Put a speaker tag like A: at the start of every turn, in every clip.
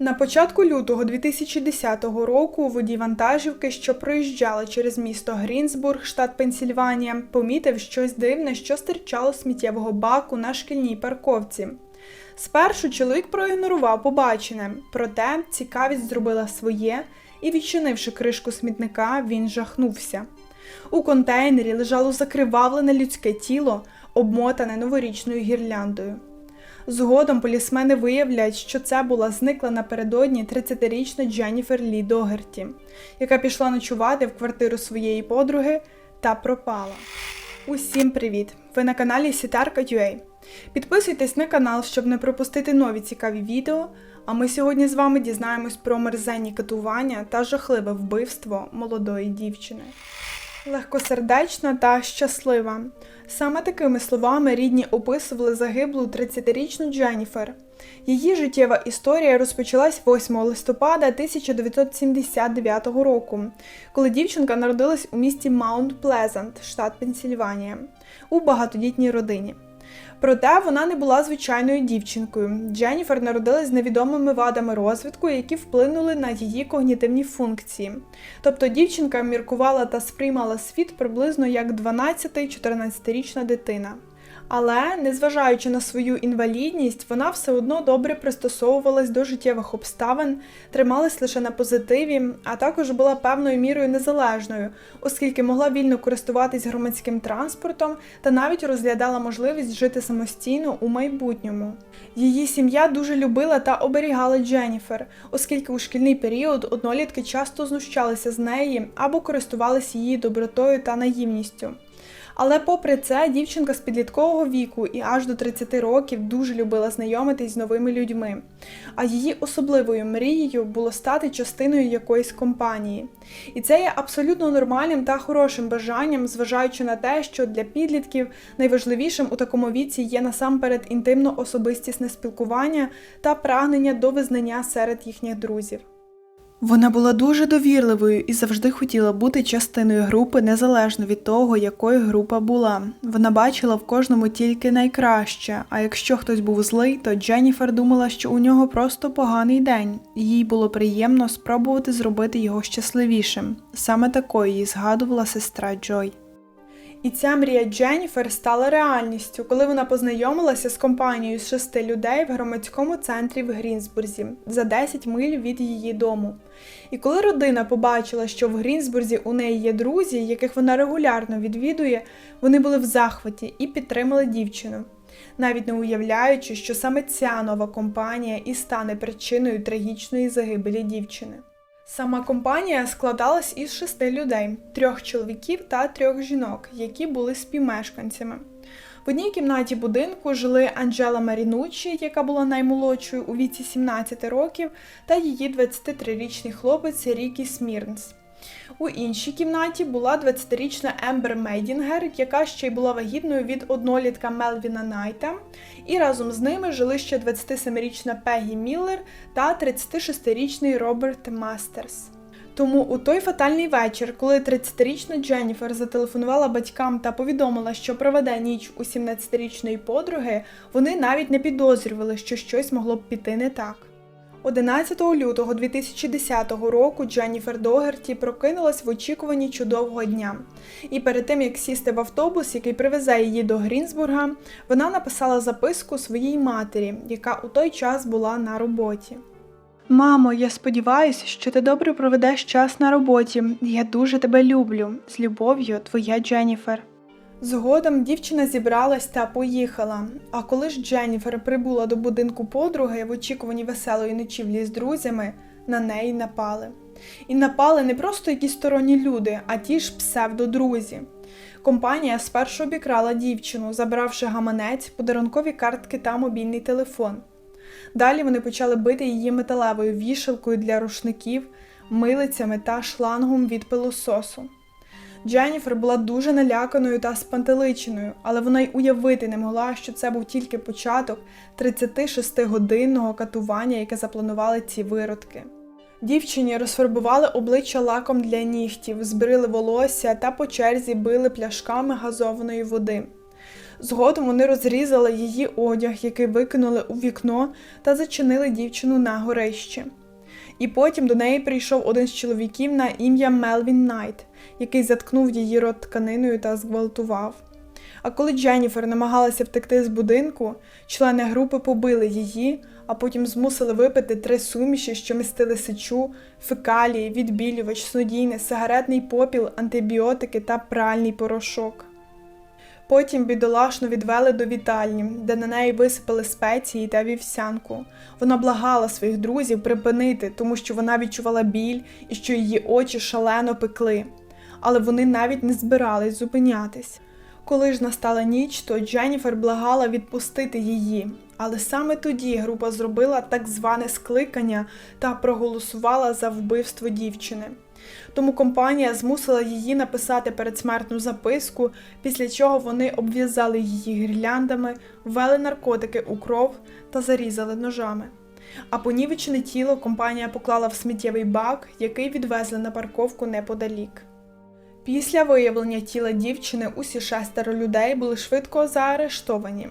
A: На початку лютого 2010 року водій вантажівки, що проїжджали через місто Грінсбург, штат Пенсільванія, помітив щось дивне, що стирчало сміттєвого баку на шкільній парковці. Спершу чоловік проігнорував побачене, проте цікавість зробила своє, і, відчинивши кришку смітника, він жахнувся. У контейнері лежало закривавлене людське тіло, обмотане новорічною гірляндою. Згодом полісмени виявлять, що це була зникла напередодні 30-річна Дженніфер Лі Догерті, яка пішла ночувати в квартиру своєї подруги та пропала. Усім привіт! Ви на каналі Сітарка.ua. Підписуйтесь на канал, щоб не пропустити нові цікаві відео. А ми сьогодні з вами дізнаємось про мерзенні катування та жахливе вбивство молодої дівчини. Легкосердечна та щаслива. Саме такими словами рідні описували загиблу 30-річну Дженніфер. Її життєва історія розпочалась 8 листопада 1979 року, коли дівчинка народилась у місті Маунт Плезант, штат Пенсільванія, у багатодітній родині. Проте вона не була звичайною дівчинкою. Дженніфер народилась з невідомими вадами розвитку, які вплинули на її когнітивні функції. Тобто дівчинка міркувала та сприймала світ приблизно як 12-14-річна дитина. Але, незважаючи на свою інвалідність, вона все одно добре пристосовувалась до життєвих обставин, трималась лише на позитиві, а також була певною мірою незалежною, оскільки могла вільно користуватись громадським транспортом та навіть розглядала можливість жити самостійно у майбутньому. Її сім'я дуже любила та оберігала Дженніфер, оскільки у шкільний період однолітки часто знущалися з неї або користувалися її добротою та наївністю. Але попри це, дівчинка з підліткового віку і аж до 30 років дуже любила знайомитись з новими людьми. А її особливою мрією було стати частиною якоїсь компанії. І це є абсолютно нормальним та хорошим бажанням, зважаючи на те, що для підлітків найважливішим у такому віці є насамперед інтимно-особистісне спілкування та прагнення до визнання серед їхніх друзів. Вона була дуже довірливою і завжди хотіла бути частиною групи незалежно від того, якою група була. Вона бачила в кожному тільки найкраще. А якщо хтось був злий, то Дженніфер думала, що у нього просто поганий день, їй було приємно спробувати зробити його щасливішим. Саме такою її згадувала сестра Джой. І ця мрія Дженніфер стала реальністю, коли вона познайомилася з компанією з шести людей в громадському центрі в Грінсбурзі за 10 миль від її дому. І коли родина побачила, що в Грінсбурзі у неї є друзі, яких вона регулярно відвідує, вони були в захваті і підтримали дівчину. Навіть не уявляючи, що саме ця нова компанія і стане причиною трагічної загибелі дівчини. Сама компанія складалась із шести людей: трьох чоловіків та трьох жінок, які були співмешканцями. В одній кімнаті будинку жили Анджела Марінучі, яка була наймолодшою у віці 17 років, та її 23-річний хлопець Рікі Смірнс. У іншій кімнаті була 20-річна Ембер Мейдінгер, яка ще й була вагітною від однолітка Мелвіна Найта, і разом з ними жили ще 27-річна Пегі Міллер та 36-річний Роберт Мастерс. Тому у той фатальний вечір, коли 30-річна Дженніфер зателефонувала батькам та повідомила, що проведе ніч у 17-річної подруги, вони навіть не підозрювали, що щось могло б піти не так. 11 лютого 2010 року Дженніфер Догерті прокинулась в очікуванні чудового дня. І перед тим як сісти в автобус, який привезе її до Грінсбурга, вона написала записку своїй матері, яка у той час була на роботі. Мамо, я сподіваюся, що ти добре проведеш час на роботі. Я дуже тебе люблю. З любов'ю, твоя Дженніфер. Згодом дівчина зібралась та поїхала. А коли ж Дженніфер прибула до будинку подруги в очікуванні веселої ночівлі з друзями, на неї напали. І напали не просто якісь сторонні люди, а ті ж псевдодрузі. Компанія спершу обікрала дівчину, забравши гаманець, подарункові картки та мобільний телефон. Далі вони почали бити її металевою вішалкою для рушників, милицями та шлангом від пилососу. Дженніфер була дуже наляканою та спантеличеною, але вона й уявити не могла, що це був тільки початок 36-годинного катування, яке запланували ці виродки. Дівчині розфарбували обличчя лаком для нігтів, збрили волосся та по черзі били пляшками газованої води. Згодом вони розрізали її одяг, який викинули у вікно, та зачинили дівчину на горищі. І потім до неї прийшов один з чоловіків на ім'я Мелвін Найт, який заткнув її рот тканиною та зґвалтував. А коли Дженніфер намагалася втекти з будинку, члени групи побили її, а потім змусили випити три суміші, що містили сечу, фекалії, відбілювач, снодійне, сигаретний попіл, антибіотики та пральний порошок. Потім бідолашну відвели до вітальні, де на неї висипали спеції та вівсянку. Вона благала своїх друзів припинити, тому що вона відчувала біль і що її очі шалено пекли. Але вони навіть не збирались зупинятись. Коли ж настала ніч, то Дженніфер благала відпустити її, але саме тоді група зробила так зване скликання та проголосувала за вбивство дівчини. Тому компанія змусила її написати передсмертну записку, після чого вони обв'язали її гірляндами, ввели наркотики у кров та зарізали ножами. А понівечене тіло компанія поклала в сміттєвий бак, який відвезли на парковку неподалік. Після виявлення тіла дівчини усі шестеро людей були швидко заарештовані.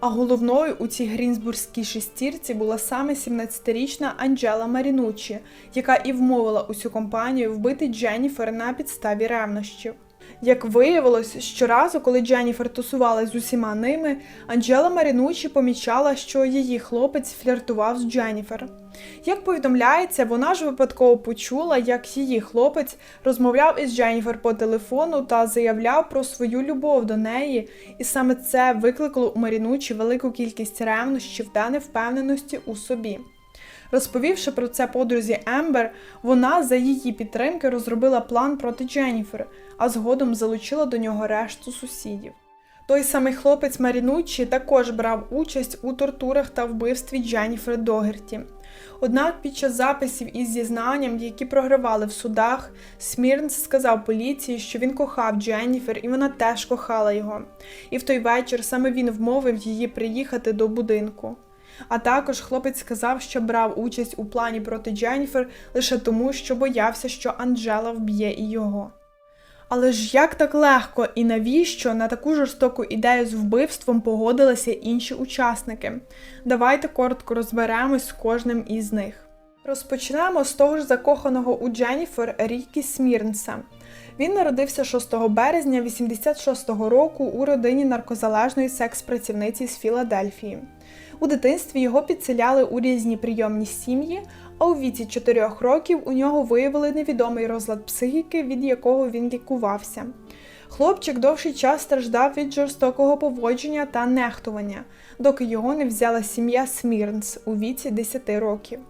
A: А головною у цій грінсбурзькій шестірці була саме 17-річна Анджела Марінучі, яка і вмовила усю компанію вбити Дженніфер на підставі ревнощів. Як виявилось, щоразу, коли Дженніфер тусувалась з усіма ними, Анджела Марінучі помічала, що її хлопець фліртував з Дженніфер. Як повідомляється, вона ж випадково почула, як її хлопець розмовляв із Дженніфер по телефону та заявляв про свою любов до неї, і саме це викликало у Марінучі велику кількість ревнощів та невпевненості у собі. Розповівши про це подрузі Ембер, вона за її підтримки розробила план проти Дженніфер, а згодом залучила до нього решту сусідів. Той самий хлопець Марінуччі також брав участь у тортурах та вбивстві Дженніфер Догерті. Однак під час записів із зізнанням, які програвали в судах, Смірнс сказав поліції, що він кохав Дженніфер і вона теж кохала його. І в той вечір саме він вмовив її приїхати до будинку. А також хлопець сказав, що брав участь у плані проти Дженніфер лише тому, що боявся, що Анджела вб'є і його. Але ж як так легко і навіщо на таку жорстоку ідею з вбивством погодилися інші учасники? Давайте коротко розберемось з кожним із них. Розпочнемо з того ж закоханого у Дженніфер Рікі Смірнса. Він народився 6 березня 86-го року у родині наркозалежної секс-працівниці з Філадельфії. У дитинстві його підселяли у різні прийомні сім'ї, а у віці 4 років у нього виявили невідомий розлад психіки, від якого він лікувався. Хлопчик довший час страждав від жорстокого поводження та нехтування, доки його не взяла сім'я Смірнс у віці 10 років.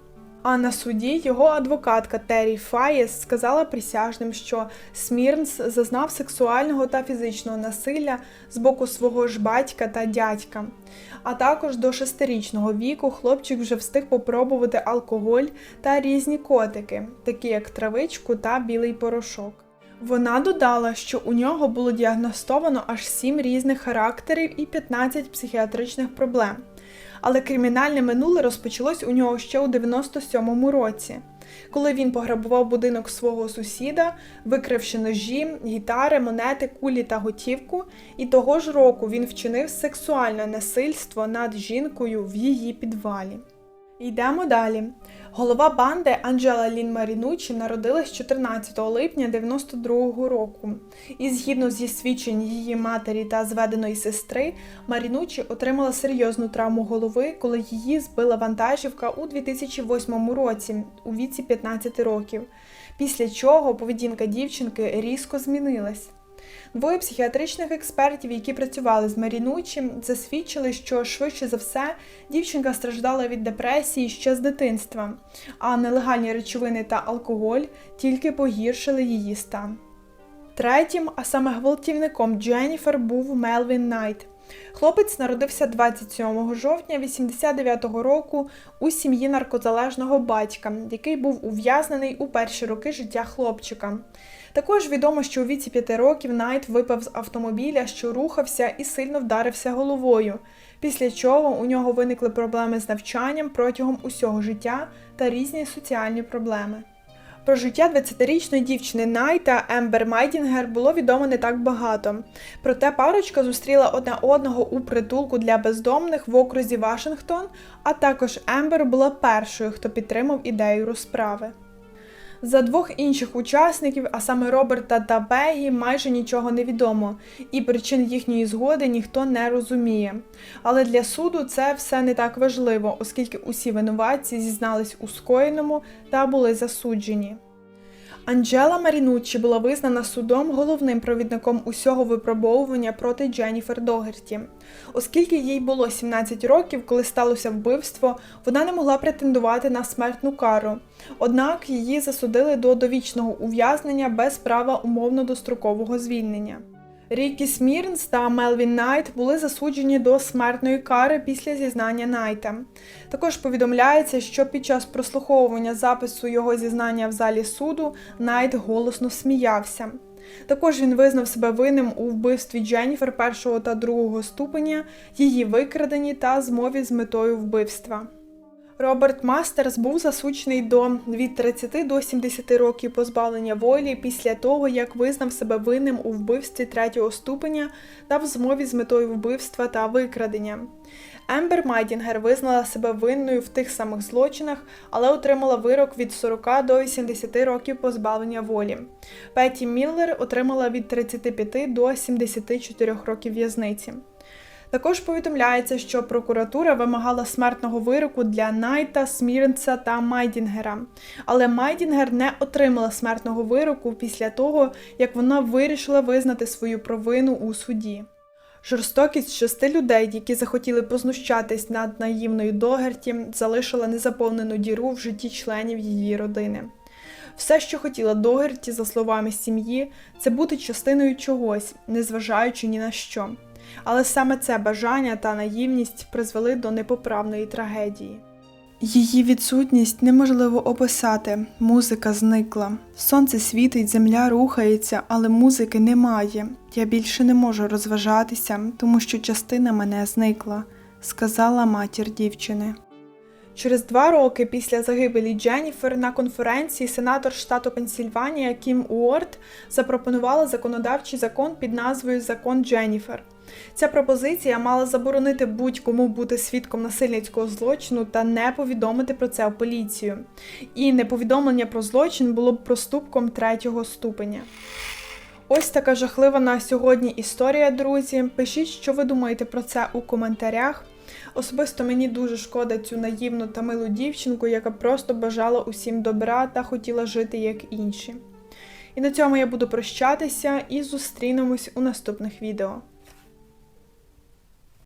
A: А на суді його адвокатка Террі Фаєс сказала присяжним, що Смірнс зазнав сексуального та фізичного насилля з боку свого ж батька та дядька. А також до шестирічного віку хлопчик вже встиг попробувати алкоголь та різні котики, такі як травичку та білий порошок. Вона додала, що у нього було діагностовано аж 7 різних характерів і 15 психіатричних проблем. Але кримінальне минуле розпочалось у нього ще у 97-му році, коли він пограбував будинок свого сусіда, викривши ножі, гітари, монети, кулі та готівку, і того ж року він вчинив сексуальне насильство над жінкою в її підвалі. Йдемо далі. Голова банди Анджела Лін Марінучі народилась 14 липня 92-го року. І згідно зі свідчень її матері та зведеної сестри, Марінучі отримала серйозну травму голови, коли її збила вантажівка у 2008 році у віці 15 років. Після чого поведінка дівчинки різко змінилась. Двоє психіатричних експертів, які працювали з Марінучі, засвідчили, що швидше за все дівчинка страждала від депресії ще з дитинства, а нелегальні речовини та алкоголь тільки погіршили її стан. Третім, а саме гвалтівником Дженніфер був Мелвін Найт. Хлопець народився 27 жовтня 89-го року у сім'ї наркозалежного батька, який був ув'язнений у перші роки життя хлопчика. Також відомо, що у віці 5 років Найт випав з автомобіля, що рухався і сильно вдарився головою, після чого у нього виникли проблеми з навчанням протягом усього життя та різні соціальні проблеми. Про життя 20-річної дівчини Найта Ембер Майдінгер було відомо не так багато. Проте парочка зустріла одне одного у притулку для бездомних в окрузі Вашингтон, а також Ембер була першою, хто підтримав ідею розправи. За двох інших учасників, а саме Роберта та Пегі, майже нічого не відомо, і причин їхньої згоди ніхто не розуміє. Але для суду це все не так важливо, оскільки усі винуватці зізнались у скоєному та були засуджені. Анджела Марінуччі була визнана судом головним провідником усього випробовування проти Дженніфер Догерті. Оскільки їй було 17 років, коли сталося вбивство, вона не могла претендувати на смертну кару. Однак її засудили до довічного ув'язнення без права умовно дострокового звільнення. Рікі Смірнс та Мелвін Найт були засуджені до смертної кари після зізнання Найта. Також повідомляється, що під час прослуховування запису його зізнання в залі суду Найт голосно сміявся. Також він визнав себе винним у вбивстві Дженніфер першого та другого ступеня, її викраденні та змові з метою вбивства. Роберт Мастерс був засуджений до від 30 до 70 років позбавлення волі після того, як визнав себе винним у вбивстві третього ступеня та в змові з метою вбивства та викрадення. Ембер Майдінгер визнала себе винною в тих самих злочинах, але отримала вирок від 40 до 80 років позбавлення волі. Петі Міллер отримала від 35 до 74 років в'язниці. Також повідомляється, що прокуратура вимагала смертного вироку для Найта, Смірнца та Майдінгера. Але Майдінгер не отримала смертного вироку після того, як вона вирішила визнати свою провину у суді. Жорстокість шести людей, які захотіли познущатись над наївною Догерті, залишила незаповнену діру в житті членів її родини. Все, що хотіла Догерті, за словами сім'ї, це бути частиною чогось, незважаючи ні на що. Але саме це бажання та наївність призвели до непоправної трагедії. Її відсутність неможливо описати. Музика зникла. Сонце світить, земля рухається, але музики немає. Я більше не можу розважатися, тому що частина мене зникла, сказала матір дівчини. Через два роки після загибелі Дженніфер на конференції сенатор штату Пенсільванія Кім Уорд запропонувала законодавчий закон під назвою Закон Дженніфер. Ця пропозиція мала заборонити будь-кому бути свідком насильницького злочину та не повідомити про це в поліцію. І неповідомлення про злочин було б проступком третього ступеня. Ось така жахлива на сьогодні історія, друзі. Пишіть, що ви думаєте про це у коментарях. Особисто мені дуже шкода цю наївну та милу дівчинку, яка просто бажала усім добра та хотіла жити як інші. І на цьому я буду прощатися і зустрінемось у наступних відео.